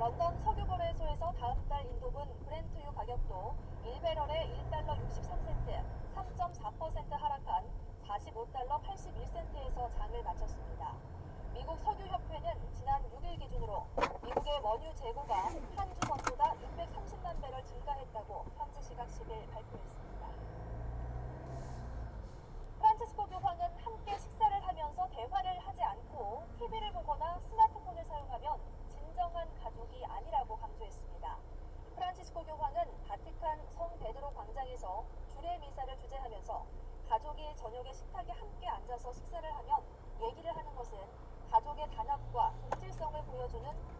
런던 석유거래소에서 다음 달 인도분 브렌트유 가격도 1배럴에 1달러 63센트, 3.4% 하락한 45달러 81센트에서 장을 마쳤습니다. 미국 석유협회는 지난 6일 기준으로 미국의 원유 재고가 한 주 전보다 630만 배럴 증가했다고 현지 시각 10일 발표했습니다. 거리에서 주례 미사를 주재하면서 가족이 저녁에 식탁에 함께 앉아서 식사를 하면 얘기를 하는 것은 가족의 단합과 동질성을 보여주는